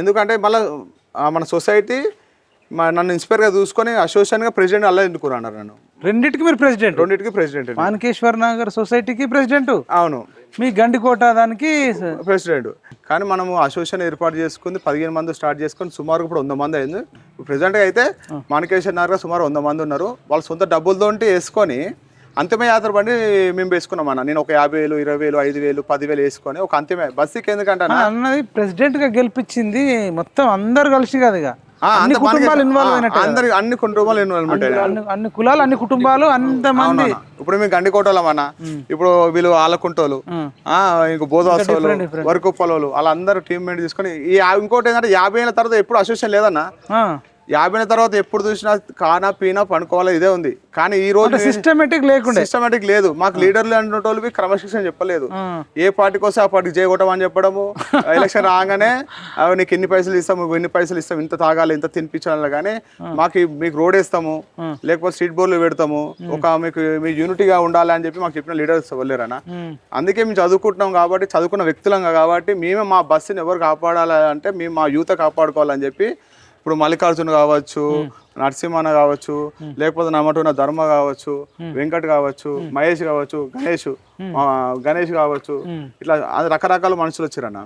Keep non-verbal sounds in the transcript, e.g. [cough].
ఎందుకంటే మళ్ళీ మన సొసైటీ నన్ను ఇన్స్పైర్గా చూసుకొని అసోసియేషన్గా ప్రెసిడెంట్ అలా ఎన్నుకున్నారు అన్నారు నన్ను? రెండిటికి మీరు ప్రెసిడెంట్? రెండింటికి ప్రెసిడెంట్ మానకేశ్వర్ నగర్ సొసైటీకి ప్రెసిడెంట్? అవును. మీ గండికోట దానికి ప్రెసిడెంట్. కానీ మనము అసోసియేషన్ ఏర్పాటు చేసుకుంది పదిహేను మంది స్టార్ట్ చేసుకొని సుమారు ఇప్పుడు వంద మంది అయింది. ప్రెసిడెంట్గా అయితే మాణికేశ్వర నగర్ సుమారు వంద మంది ఉన్నారు. వాళ్ళ సొంత డబ్బులతో వేసుకొని అంతిమ యాత్ర బండి మేము వేసుకున్నాం అన్న. నేను ఒక యాభై వేలు ఇరవై వేలు ఐదు వేలు పదివేలు వేసుకొని ఒక అంతిమ. బస్సుకి ఎందుకంటే అన్న, అన్నది ప్రెసిడెంట్గా గెలిపించింది మొత్తం అందరు కలిసి కాదు ఇక. అన్ని కుటుంబాలు ఇన్వాల్వ్ అయినట్టు అందరి అన్ని కుటుంబాలు ఇన్వాల్వ్మెంట్ అన్ని కులాలు అన్ని కుటుంబాలు అంత మంది. ఇప్పుడు మేము గండికోటలం అన్న. ఇప్పుడు వీళ్ళు ఆలకుంటోలు. ఆ, ఇంకో బోధాసోలు వరకుప్పలోలు వాళ్ళందరూ టీమ్ మేట్ తీసుకొని ఈ ఇంకోటి ఏంటంటే యాభై ఏళ్ళ తర్వాత ఎప్పుడు అసోసియేషన్ లేదన్న. ఆ. యాభై ఏళ్ళ తర్వాత ఎప్పుడు చూసినా కానా పీనా పండుకోవాలా ఇదే ఉంది. కానీ ఈ రోజు సిస్టమేటిక్ లేకుండే. సిస్టమేటిక్ లేదు. మాకు లీడర్లు అనేటోళ్ళు క్రమశిక్షణ చెప్పలేదు. ఏ పార్టీకి వస్తే ఆ పార్టీకి చేయగొట్టమని చెప్పడము. [laughs] ఎలక్షన్ రాగానే "అవి నీకు ఎన్ని పైసలు ఇస్తాము ఎన్ని పైసలు ఇస్తాం ఇంత తాగాలి ఇంత తినిపించాలి కానీ మాకు మీకు రోడ్ వేస్తాము. లేకపోతే స్ట్రీట్ బోర్డులు పెడతాము. ఒక మీకు మీ యూనిటీగా ఉండాలి అని చెప్పి మాకు చెప్పిన లీడర్స్ వెళ్ళారన్న ఉమ్. అందుకే మేము చదువుకుంటున్నాం కాబట్టి చదువుకున్న వ్యక్తులం కాబట్టి మేమే మా బస్సుని ఎవరు కాపాడాలి అంటే మేము మా యూత కాపాడుకోవాలని చెప్పి ఇప్పుడు మల్లికార్జున కావచ్చు నరసింహన్న కావచ్చు లేకపోతే నమ్మటున్న ధర్మ కావచ్చు వెంకట్ కావచ్చు మహేష్ కావచ్చు గణేష్ గణేష్ కావచ్చు ఇట్లా అది రకరకాల మనుషులు వచ్చారన్న.